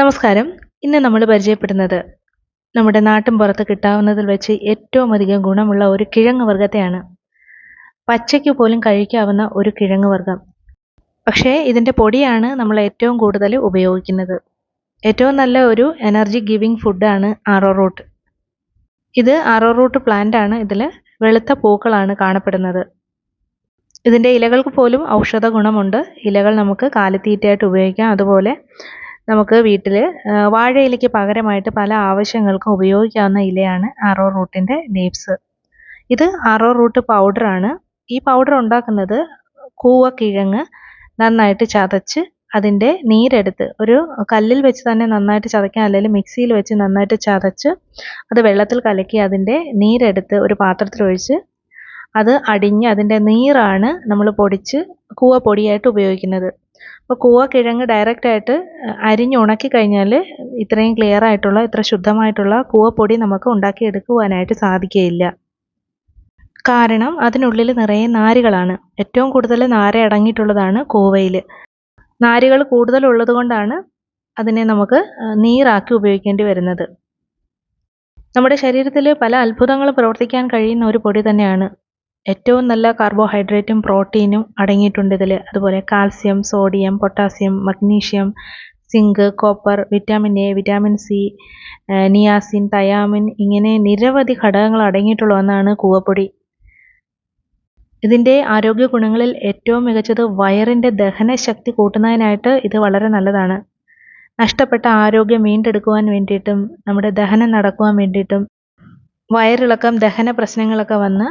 നമസ്കാരം. ഇന്ന് നമ്മൾ പരിചയപ്പെടുന്നത് നമ്മുടെ നാട്ടിൻ പുറത്ത് കിട്ടാവുന്നതിൽ വെച്ച് ഏറ്റവും അധികം ഗുണമുള്ള ഒരു കിഴങ്ങ് വർഗത്തെയാണ് പച്ചയ്ക്ക് പോലും കഴിക്കാവുന്ന ഒരു കിഴങ്ങ് വർഗം പക്ഷേ ഇതിന്റെ പൊടിയാണ് നമ്മൾ ഏറ്റവും കൂടുതൽ ഉപയോഗിക്കുന്നത്. ഏറ്റവും നല്ല ഒരു എനർജി ഗിവിങ് ഫുഡാണ് ആറോ റൂട്ട് ഇത് ആറോ റൂട്ട് പ്ലാന്റ് ആണ്. ഇതിൽ വെളുത്ത പൂക്കളാണ് കാണപ്പെടുന്നത്. ഇതിന്റെ ഇലകൾക്ക് പോലും ഔഷധ ഗുണമുണ്ട്. ഇലകൾ നമുക്ക് കാലിത്തീറ്റയായിട്ട് ഉപയോഗിക്കാം. അതുപോലെ നമുക്ക് വീട്ടിൽ വാഴയിലയ്ക്ക് പകരമായിട്ട് പല ആവശ്യങ്ങൾക്കും ഉപയോഗിക്കാവുന്ന ഇലയാണ് ആറോ റൂട്ടിന്റെ ലീവ്സ് ഇത് ആറോ റൂട്ട് പൗഡറാണ് ഈ പൗഡർ ഉണ്ടാക്കുന്നത് കൂവക്കിഴങ്ങ് നന്നായിട്ട് ചതച്ച് അതിന്റെ നീരെടുത്ത് ഒരു കല്ലിൽ വെച്ച് തന്നെ നന്നായിട്ട് ചതയ്ക്കാം അല്ലെങ്കിൽ മിക്സിയിൽ വെച്ച് നന്നായിട്ട് ചതച്ച് അത് വെള്ളത്തിൽ കലക്കി അതിന്റെ നീരെടുത്ത് ഒരു പാത്രത്തിലൊഴിച്ച് അത് അടിഞ്ഞ് അതിന്റെ നീറാണ് നമ്മൾ പൊടിച്ച് കൂവ പൊടിയായിട്ട് ഉപയോഗിക്കുന്നത്. അപ്പോൾ കൂവ കിഴങ്ങ് ഡയറക്റ്റായിട്ട് അരിഞ്ഞ് ഉണക്കി കഴിഞ്ഞാൽ ഇത്രയും ക്ലിയർ ആയിട്ടുള്ള ഇത്ര ശുദ്ധമായിട്ടുള്ള കൂവപ്പൊടി നമുക്ക് ഉണ്ടാക്കിയെടുക്കുവാനായിട്ട് സാധിക്കുകയില്ല. കാരണം അതിനുള്ളിൽ നിറയെ നാരുകളാണ്. ഏറ്റവും കൂടുതൽ നാര അടങ്ങിയിട്ടുള്ളതാണ് കൂവയിൽ നാരുകൾ കൂടുതലുള്ളത് കൊണ്ടാണ് അതിനെ നമുക്ക് നീറാക്കി ഉപയോഗിക്കേണ്ടി വരുന്നത്. നമ്മുടെ ശരീരത്തിൽ പല അത്ഭുതങ്ങളും പ്രവർത്തിക്കാൻ കഴിയുന്ന ഒരു പൊടി തന്നെയാണ് ഏറ്റവും നല്ല കാർബോഹൈഡ്രേറ്റും പ്രോട്ടീനും അടങ്ങിയിട്ടുണ്ട് ഇതിൽ അതുപോലെ calcium sodium potassium magnesium zinc copper vitamin A vitamin C niacin thiamine ഇങ്ങനെ നിരവധി ഘടകങ്ങൾ അടങ്ങിയിട്ടുള്ള ഒന്നാണ് കൂവപ്പൊടി. ഇതിന്റെ ആരോഗ്യ ഗുണങ്ങളിൽ ഏറ്റവും മികച്ചത് വയറിന്റെ ദഹനശക്തി കൂട്ടുന്നതിനായിട്ട് ഇത് വളരെ നല്ലതാണ്. നഷ്ടപ്പെട്ട ആരോഗ്യം വീണ്ടെടുക്കുവാൻ വേണ്ടിയിട്ടും നമ്മുടെ ദഹനം നടക്കുവാൻ വേണ്ടിയിട്ടും വയറിളക്കം ദഹന പ്രശ്നങ്ങളൊക്കെ വന്ന്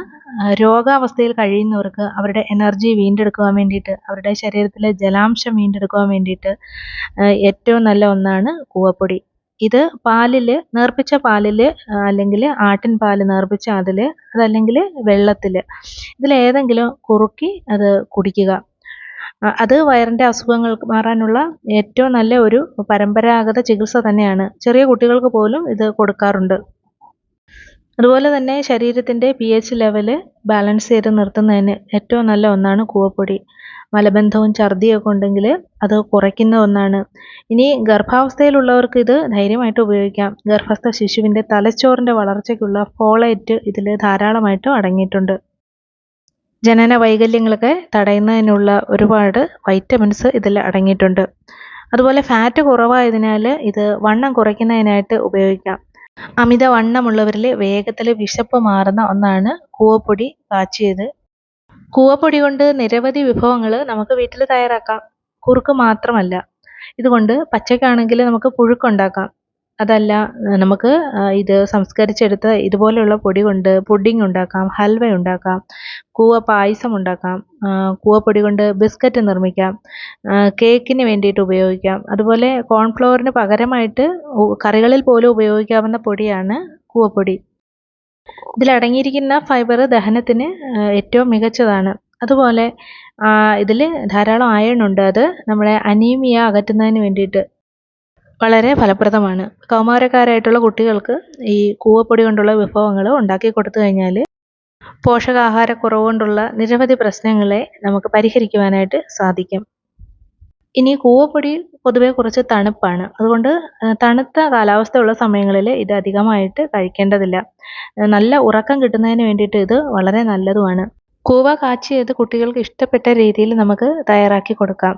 രോഗാവസ്ഥയിൽ കഴിയുന്നവർക്ക് അവരുടെ എനർജി വീണ്ടെടുക്കുവാൻ വേണ്ടിയിട്ട് അവരുടെ ശരീരത്തിലെ ജലാംശം വീണ്ടെടുക്കുവാൻ വേണ്ടിയിട്ട് ഏറ്റവും നല്ല ഒന്നാണ് കൂവപ്പൊടി. ഇത് പാലിൽ നേർപ്പിച്ച പാലിൽ അല്ലെങ്കിൽ ആട്ടിൻ പാൽ നേർപ്പിച്ച അതിൽ അതല്ലെങ്കിൽ വെള്ളത്തിൽ ഇതിലേതെങ്കിലും കുറുക്കി അത് കുടിക്കുക. അത് വയറിന്റെ അസുഖങ്ങൾ മാറാനുള്ള ഏറ്റവും നല്ല ഒരു പരമ്പരാഗത ചികിത്സ തന്നെയാണ്. ചെറിയ കുട്ടികൾക്ക് പോലും ഇത് കൊടുക്കാറുണ്ട്. അതുപോലെ തന്നെ ശരീരത്തിന്റെ പി എച്ച് ലെവൽ ബാലൻസ് ചെയ്ത് നിർത്തുന്നതിന് ഏറ്റവും നല്ല ഒന്നാണ് കൂവപ്പൊടി. മലബന്ധവും ഛർദിയൊക്കെ ഉണ്ടെങ്കിൽ അത് കുറയ്ക്കുന്ന ഒന്നാണ്. ഇനി ഗർഭാവസ്ഥയിലുള്ളവർക്ക് ഇത് ധൈര്യമായിട്ട് ഉപയോഗിക്കാം. ഗർഭസ്ഥ ശിശുവിന്റെ തലച്ചോറിന്റെ വളർച്ചയ്ക്കുള്ള ഫോളേറ്റ് ഇതിൽ ധാരാളമായിട്ടും അടങ്ങിയിട്ടുണ്ട്. ജനന വൈകല്യങ്ങളൊക്കെ തടയുന്നതിനുള്ള ഒരുപാട് വൈറ്റമിൻസ് ഇതിൽ അടങ്ങിയിട്ടുണ്ട്. അതുപോലെ ഫാറ്റ് കുറവായതിനാൽ ഇത് വണ്ണം കുറയ്ക്കുന്നതിനായിട്ട് ഉപയോഗിക്കാം. അമിത വണ്ണമുള്ളവരിൽ വേഗത്തിൽ വിശപ്പ് മാറുന്ന ഒന്നാണ് കൂവപ്പൊടി കാച്ചിയത്. കൂവപ്പൊടി കൊണ്ട് നിരവധി വിഭവങ്ങൾ നമുക്ക് വീട്ടിൽ തയ്യാറാക്കാം. കുറുക്ക് മാത്രമല്ല. ഇതുകൊണ്ട് പച്ചക്കാണെങ്കിൽ നമുക്ക് പുഴുക്കുണ്ടാക്കാം. അതല്ല നമുക്ക് ഇത് സംസ്കരിച്ചെടുത്ത ഇതുപോലെയുള്ള പൊടി കൊണ്ട് പുഡിംഗ് ഉണ്ടാക്കാം ഹൽവ ഉണ്ടാക്കാം കൂവ പായസം ഉണ്ടാക്കാം കൂവപ്പൊടി കൊണ്ട് ബിസ്ക്കറ്റ് നിർമ്മിക്കാം കേക്കിന് വേണ്ടിയിട്ട് ഉപയോഗിക്കാം. അതുപോലെ കോൺഫ്ലവറിന് പകരമായിട്ട് കറികളിൽ പോലും ഉപയോഗിക്കാവുന്ന പൊടിയാണ് കൂവപ്പൊടി. ഇതിലടങ്ങിയിരിക്കുന്ന ഫൈബർ ദഹനത്തിന് ഏറ്റവും മികച്ചതാണ്. അതുപോലെ ഇതിൽ ധാരാളം അയൺ ഉണ്ട്. അത് നമ്മളെ അനീമിയ അകറ്റുന്നതിന് വേണ്ടിയിട്ട് വളരെ ഫലപ്രദമാണ്. കൗമാരക്കാരായിട്ടുള്ള കുട്ടികൾക്ക് ഈ കൂവപ്പൊടി കൊണ്ടുള്ള വിഭവങ്ങൾ ഉണ്ടാക്കി കൊടുത്തു കഴിഞ്ഞാൽ പോഷകാഹാരക്കുറവ് കൊണ്ടുള്ള നിരവധി പ്രശ്നങ്ങളെ നമുക്ക് പരിഹരിക്കുവാനായിട്ട് സാധിക്കും. ഇനി കൂവപ്പൊടി പൊതുവെ കുറച്ച് തണുപ്പാണ്. അതുകൊണ്ട് തണുത്ത കാലാവസ്ഥയുള്ള സമയങ്ങളിൽ ഇത് അധികമായിട്ട് കഴിക്കേണ്ടതില്ല. നല്ല ഉറക്കം കിട്ടുന്നതിന് വേണ്ടിയിട്ട് ഇത് വളരെ നല്ലതുമാണ്. കൂവ കാച്ചിയത് കുട്ടികൾക്ക് ഇഷ്ടപ്പെട്ട രീതിയിൽ നമുക്ക് തയ്യാറാക്കി കൊടുക്കാം.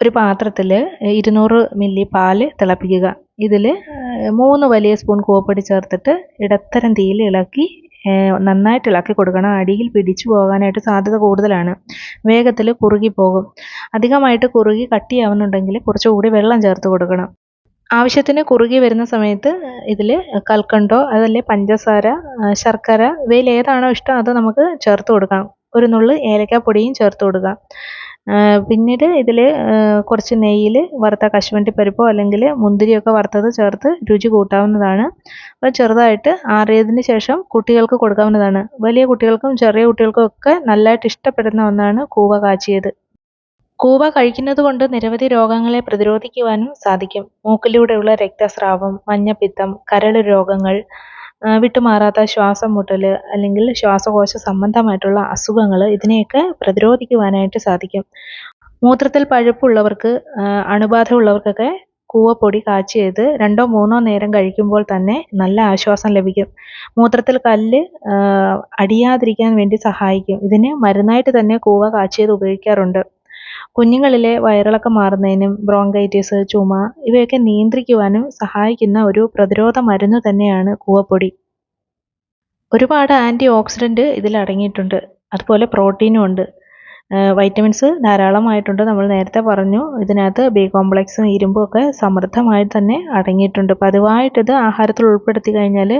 ഒരു പാത്രത്തിൽ ഇരുന്നൂറ് മില്ലി പാൽ തിളപ്പിക്കുക. ഇതിൽ മൂന്ന് വലിയ സ്പൂൺ കോപ്പടി ചേർത്തിട്ട് ഇടത്തരം തീയിൽ ഇളക്കി നന്നായിട്ട് ഇളക്കി കൊടുക്കണം. അടിയിൽ പിടിച്ചു പോകാനായിട്ട് സാധ്യത കൂടുതലാണ്. വേഗത്തിൽ കുറുകി പോകും. അധികമായിട്ട് കുറുകി കട്ടിയാവുന്നുണ്ടെങ്കിൽ കുറച്ചുകൂടി വെള്ളം ചേർത്ത് കൊടുക്കണം. ആവശ്യത്തിന് കുറുകി വരുന്ന സമയത്ത് ഇതിൽ കൽക്കണ്ടോ അതല്ലേ പഞ്ചസാര ശർക്കര ഇവയിൽ ഏതാണോ ഇഷ്ടം അത് നമുക്ക് ചേർത്ത് കൊടുക്കാം. ഒരു നുള്ള് ഏലക്കാപ്പൊടിയും ചേർത്ത് കൊടുക്കാം. പിന്നീട് ഇതിൽ കുറച്ച് നെയ്യിൽ വറുത്ത കശുവണ്ടിപ്പരിപ്പോ അല്ലെങ്കിൽ മുന്തിരിയൊക്കെ വറുത്തത് ചേർത്ത് രുചി കൂട്ടാവുന്നതാണ്. അപ്പോൾ ചെറുതായിട്ട് ആറിയതിന് ശേഷം കുട്ടികൾക്ക് കൊടുക്കാവുന്നതാണ്. വലിയ കുട്ടികൾക്കും ചെറിയ കുട്ടികൾക്കും ഒക്കെ നല്ലതായിട്ട് ഇഷ്ടപ്പെടുന്ന ഒന്നാണ് കൂവ കാച്ചിയത്. കൂവ കഴിക്കുന്നത് കൊണ്ട് നിരവധി രോഗങ്ങളെ പ്രതിരോധിക്കുവാനും സാധിക്കും. മൂക്കിലൂടെയുള്ള രക്തസ്രാവം മഞ്ഞപ്പിത്തം കരൾ രോഗങ്ങൾ വിട്ടുമാറാത്ത ശ്വാസം മുട്ടൽ അല്ലെങ്കിൽ ശ്വാസകോശ സംബന്ധമായിട്ടുള്ള അസുഖങ്ങൾ ഇതിനെയൊക്കെ പ്രതിരോധിക്കുവാനായിട്ട് സാധിക്കും. മൂത്രത്തിൽ പഴുപ്പുള്ളവർക്ക് അണുബാധ ഉള്ളവർക്കൊക്കെ കൂവപ്പൊടി കാച്ചിയത് രണ്ടോ മൂന്നോ നേരം കഴിക്കുമ്പോൾ തന്നെ നല്ല ആശ്വാസം ലഭിക്കും. മൂത്രത്തിൽ കല്ല് അടിയാതിരിക്കാൻ വേണ്ടി സഹായിക്കും. ഇതിന് മരുന്നായിട്ട് തന്നെ കൂവ കാച്ചിയത് ഉപയോഗിക്കാറുണ്ട്. കുഞ്ഞുങ്ങളിലെ വയറിളക്കം മാറുന്നതിനും ബ്രോങ്കൈറ്റിസ് ചുമ ഇവയൊക്കെ നിയന്ത്രിക്കുവാനും സഹായിക്കുന്ന ഒരു പ്രതിരോധ മരുന്ന് തന്നെയാണ് കൂവപ്പൊടി. ഒരുപാട് ആന്റി ഓക്സിഡന്റ് ഇതിൽ അടങ്ങിയിട്ടുണ്ട്. അതുപോലെ പ്രോട്ടീനും ഉണ്ട്. വൈറ്റമിൻസ് ധാരാളമായിട്ടുണ്ട്. നമ്മൾ നേരത്തെ പറഞ്ഞു ഇതിനകത്ത് ബി കോംപ്ലക്സും ഇരുമ്പും ഒക്കെ സമൃദ്ധമായി തന്നെ അടങ്ങിയിട്ടുണ്ട്. പതിവായിട്ടിത് ആഹാരത്തിൽ ഉൾപ്പെടുത്തി കഴിഞ്ഞാൽ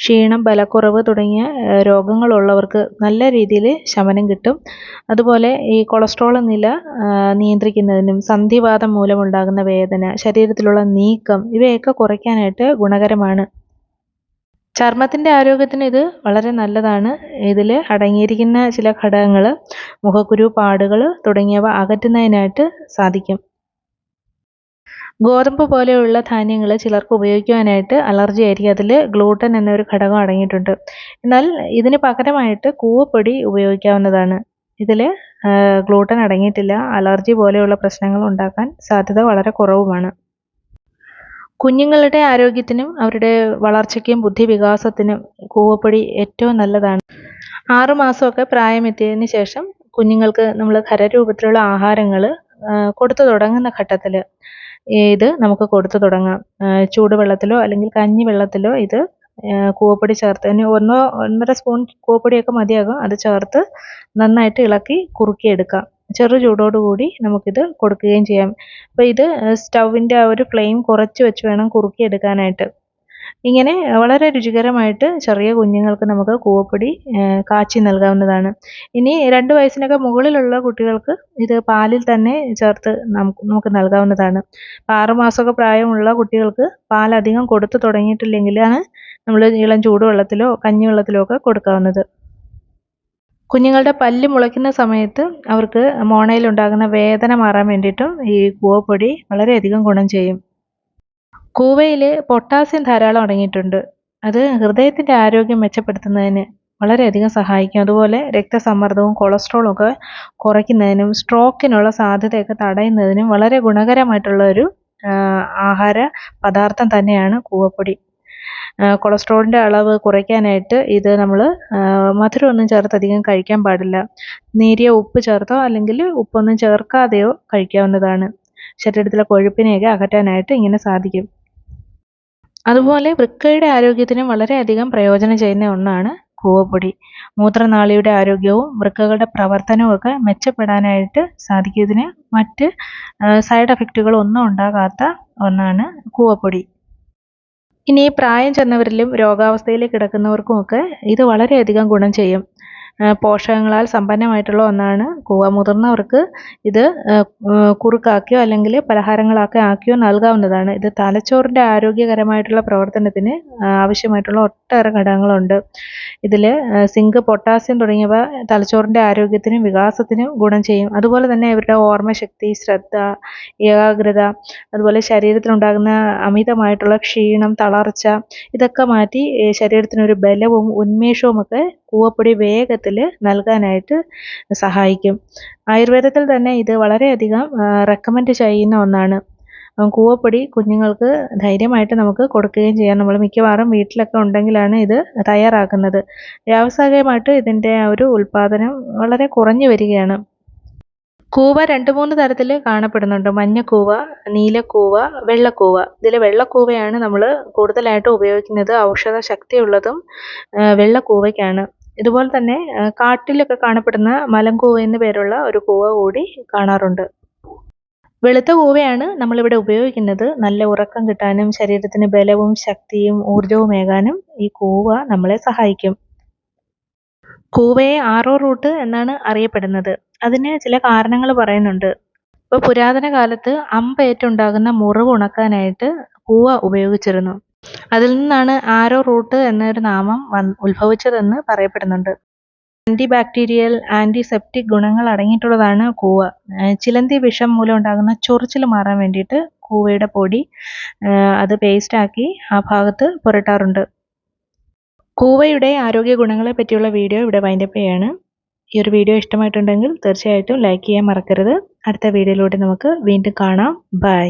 ക്ഷീണം ബലക്കുറവ് തുടങ്ങിയ രോഗങ്ങളുള്ളവർക്ക് നല്ല രീതിയിൽ ശമനം കിട്ടും. അതുപോലെ ഈ കൊളസ്ട്രോൾ നില നിയന്ത്രിക്കുന്നതിനും സന്ധിവാദം മൂലമുണ്ടാകുന്ന വേദന ശരീരത്തിലുള്ള നീക്കം ഇവയൊക്കെ കുറയ്ക്കാനായിട്ട് ഗുണകരമാണ്. ചർമ്മത്തിന്റെ ആരോഗ്യത്തിന് ഇത് വളരെ നല്ലതാണ്. ഇതിൽ അടങ്ങിയിരിക്കുന്ന ചില ഘടകങ്ങൾ മുഖക്കുരു പാടുകൾ തുടങ്ങിയവ അകറ്റുന്നതിനായിട്ട് സാധിക്കും. ഗോതമ്പ് പോലെയുള്ള ധാന്യങ്ങൾ ചിലർക്ക് ഉപയോഗിക്കുവാനായിട്ട് അലർജി ആയിരിക്കും. അതിൽ ഗ്ലൂട്ടൻ എന്നൊരു ഘടകം അടങ്ങിയിട്ടുണ്ട്. എന്നാൽ ഇതിന് പകരമായിട്ട് കൂവപ്പൊടി ഉപയോഗിക്കാവുന്നതാണ്. ഇതിൽ ഗ്ലൂട്ടൻ അടങ്ങിയിട്ടില്ല. അലർജി പോലെയുള്ള പ്രശ്നങ്ങൾ ഉണ്ടാക്കാൻ സാധ്യത വളരെ കുറവുമാണ്. കുഞ്ഞുങ്ങളുടെ ആരോഗ്യത്തിനും അവരുടെ വളർച്ചയ്ക്കും ബുദ്ധിവികാസത്തിനും കൂവപ്പൊടി ഏറ്റവും നല്ലതാണ്. ആറുമാസമൊക്കെ പ്രായമെത്തിയതിന് ശേഷം കുഞ്ഞുങ്ങൾക്ക് നമ്മൾ ഖരരൂപത്തിലുള്ള ആഹാരങ്ങൾ കൊടുത്തു തുടങ്ങുന്ന ഘട്ടത്തിൽ ഇത് നമുക്ക് കൊടുത്തു തുടങ്ങാം. ചൂടുവെള്ളത്തിലോ അല്ലെങ്കിൽ കഞ്ഞി വെള്ളത്തിലോ ഇത് കൂവപ്പൊടി ചേർത്ത് ഇനി ഒന്നോ ഒന്നര സ്പൂൺ കൂവപ്പൊടിയൊക്കെ മതിയാകും. അത് ചേർത്ത് നന്നായിട്ട് ഇളക്കി കുറുക്കിയെടുക്കാം. ചെറു ചൂടോടുകൂടി നമുക്കിത് കൊടുക്കുകയും ചെയ്യാം. അപ്പോൾ ഇത് സ്റ്റൗവിന്റെ ആ ഒരു ഫ്ലെയിം കുറച്ച് വെച്ച് വേണം കുറുക്കിയെടുക്കാനായിട്ട്. ഇങ്ങനെ വളരെ രുചികരമായിട്ട് ചെറിയ കുഞ്ഞുങ്ങൾക്ക് നമുക്ക് കൂവപ്പൊടി കാച്ചി നൽകാവുന്നതാണ്. ഇനി രണ്ട് വയസ്സിനൊക്കെ മുകളിലുള്ള കുട്ടികൾക്ക് ഇത് പാലിൽ തന്നെ ചേർത്ത് നമുക്ക് നൽകാവുന്നതാണ്. ആറുമാസമൊക്കെ പ്രായമുള്ള കുട്ടികൾക്ക് പാൽ അധികം കൊടുത്തു തുടങ്ങിയിട്ടില്ലെങ്കിലാണ് നമ്മൾ ഇളം ചൂടുവെള്ളത്തിലോ കഞ്ഞിവെള്ളത്തിലോ ഒക്കെ കൊടുക്കാവുന്നത്. കുഞ്ഞുങ്ങളുടെ പല്ല് മുളയ്ക്കുന്ന സമയത്ത് അവർക്ക് മോണയിൽ ഉണ്ടാകുന്ന വേദന മാറാൻ വേണ്ടിയിട്ടും ഈ കൂവപ്പൊടി വളരെയധികം ഗുണം ചെയ്യും. കൂവയിൽ പൊട്ടാസ്യം ധാരാളം അടങ്ങിയിട്ടുണ്ട്. അത് ഹൃദയത്തിന്റെ ആരോഗ്യം മെച്ചപ്പെടുത്തുന്നതിന് വളരെയധികം സഹായിക്കും. അതുപോലെ രക്തസമ്മർദ്ദവും കൊളസ്ട്രോളും ഒക്കെ കുറയ്ക്കുന്നതിനും സ്ട്രോക്കിനുള്ള സാധ്യതയൊക്കെ തടയുന്നതിനും വളരെ ഗുണകരമായിട്ടുള്ള ഒരു ആഹാര പദാർത്ഥം തന്നെയാണ് കൂവപ്പൊടി കൊളസ്ട്രോളിന്റെ അളവ് കുറയ്ക്കാനായിട്ട് ഇത് നമ്മൾ മധുരമൊന്നും ചേർത്ത് അധികം കഴിക്കാൻ പാടില്ല. നേരിയ ഉപ്പ് ചേർത്തോ അല്ലെങ്കിൽ ഉപ്പൊന്നും ചേർക്കാതെയോ കഴിക്കാവുന്നതാണ്. ശരീരത്തിലെ കൊഴുപ്പിനെയൊക്കെ അകറ്റാനായിട്ട് ഇങ്ങനെ സാധിക്കും. അതുപോലെ വൃക്കയുടെ ആരോഗ്യത്തിനും വളരെയധികം പ്രയോജനം ചെയ്യുന്ന ഒന്നാണ് കൂവപ്പൊടി. മൂത്രനാളിയുടെ ആരോഗ്യവും വൃക്കകളുടെ പ്രവർത്തനവും ഒക്കെ മെച്ചപ്പെടാനായിട്ട് സാധിക്കും. ഇതിന് മറ്റ് സൈഡ് എഫക്റ്റുകളൊന്നും ഉണ്ടാകാത്ത ഒന്നാണ് കൂവപ്പൊടി. ഇനി പ്രായം ചെന്നവരിലും രോഗാവസ്ഥയിൽ കിടക്കുന്നവർക്കുമൊക്കെ ഇത് വളരെയധികം ഗുണം ചെയ്യും. പോഷകങ്ങളാൽ സമ്പന്നമായിട്ടുള്ള ഒന്നാണ് കൂവ. മുതിർന്നവർക്ക് ഇത് കുറുക്കാക്കിയോ അല്ലെങ്കിൽ പലഹാരങ്ങളാക്കി ആക്കിയോ നൽകാവുന്നതാണ്. ഇത് തലച്ചോറിന്റെ ആരോഗ്യകരമായിട്ടുള്ള പ്രവർത്തനത്തിന് ആവശ്യമായിട്ടുള്ള ഒട്ടേറെ ഘടകങ്ങളുണ്ട്. ഇതിൽ സിങ്ക് പൊട്ടാസ്യം തുടങ്ങിയവ തലച്ചോറിന്റെ ആരോഗ്യത്തിനും വികാസത്തിനും ഗുണം ചെയ്യും. അതുപോലെ തന്നെ ഇവരുടെ ഓർമ്മശക്തി ശ്രദ്ധ ഏകാഗ്രത അതുപോലെ ശരീരത്തിനുണ്ടാകുന്ന അമിതമായിട്ടുള്ള ക്ഷീണം തളർച്ച ഇതൊക്കെ മാറ്റി ശരീരത്തിനൊരു ബലവും ഉന്മേഷവും ഒക്കെ കൂവപ്പൊടി വേഗത്തിൽ നൽകാനായിട്ട് സഹായിക്കും. ആയുർവേദത്തിൽ തന്നെ ഇത് വളരെയധികം റെക്കമെൻഡ് ചെയ്യുന്ന ഒന്നാണ്. കൂവപ്പൊടി കുഞ്ഞുങ്ങൾക്ക് ധൈര്യമായിട്ട് നമുക്ക് കൊടുക്കുകയും ചെയ്യാം. നമ്മൾ മിക്കവാറും വീട്ടിലൊക്കെ ഉണ്ടെങ്കിലാണ് ഇത് തയ്യാറാക്കുന്നത്. വ്യാവസായികമായിട്ട് ഇതിന്റെ ഒരു ഉൽപ്പാദനം വളരെ കുറഞ്ഞു വരികയാണ്. കൂവ രണ്ട് മൂന്ന് തരത്തിൽ കാണപ്പെടുന്നുണ്ട്. മഞ്ഞക്കൂവ നീലക്കൂവ വെള്ളക്കൂവ ഇതിൽ വെള്ളക്കൂവയാണ് നമ്മൾ കൂടുതലായിട്ട് ഉപയോഗിക്കുന്നത്. ഔഷധ ശക്തിയുള്ളതും വെള്ളക്കൂവയ്ക്കാണ് ഇതുപോലെ തന്നെ കാട്ടിലൊക്കെ കാണപ്പെടുന്ന മലങ്കൂവ എന്ന് പേരുള്ള ഒരു കൂവ കൂടി കാണാറുണ്ട്. വെളുത്ത കൂവയാണ് നമ്മളിവിടെ ഉപയോഗിക്കുന്നത്. നല്ല ഉറക്കം കിട്ടാനും ശരീരത്തിന് ബലവും ശക്തിയും ഊർജവുമേകാനും ഈ കൂവ നമ്മളെ സഹായിക്കും. കൂവയെ ആറോ റൂട്ട് എന്നാണ് അറിയപ്പെടുന്നത്. അതിന് ചില കാരണങ്ങൾ പറയുന്നുണ്ട്. ഇപ്പോൾ പുരാതന കാലത്ത് അമ്പേറ്റുണ്ടാകുന്ന മുറിവ് ഉണക്കാനായിട്ട് കൂവ ഉപയോഗിച്ചിരുന്നു. അതിൽ നിന്നാണ് ആരോ റൂട്ട് എന്നൊരു നാമം ഉത്ഭവിച്ചതെന്ന് പറയപ്പെടുന്നുണ്ട്. ആന്റി ബാക്ടീരിയൽ ആന്റിസെപ്റ്റിക് ഗുണങ്ങൾ അടങ്ങിയിട്ടുള്ളതാണ് കൂവ. ചിലന്തി വിഷം മൂലം ഉണ്ടാകുന്ന ചൊറിച്ചിൽ മാറാൻ വേണ്ടിയിട്ട് കൂവയുടെ പൊടി അത് പേസ്റ്റാക്കി ആ ഭാഗത്ത് പുരട്ടാറുണ്ട്. കൂവയുടെ ആരോഗ്യ ഗുണങ്ങളെ പറ്റിയുള്ള വീഡിയോ ഇവിടെ വൈൻഡപ്പ് ചെയ്യാണ്. ഈ ഒരു വീഡിയോ ഇഷ്ടമായിട്ടുണ്ടെങ്കിൽ തീർച്ചയായിട്ടും ലൈക്ക് ചെയ്യാൻ മറക്കരുത്. അടുത്ത വീഡിയോയിലൂടെ നമുക്ക് വീണ്ടും കാണാം. ബൈ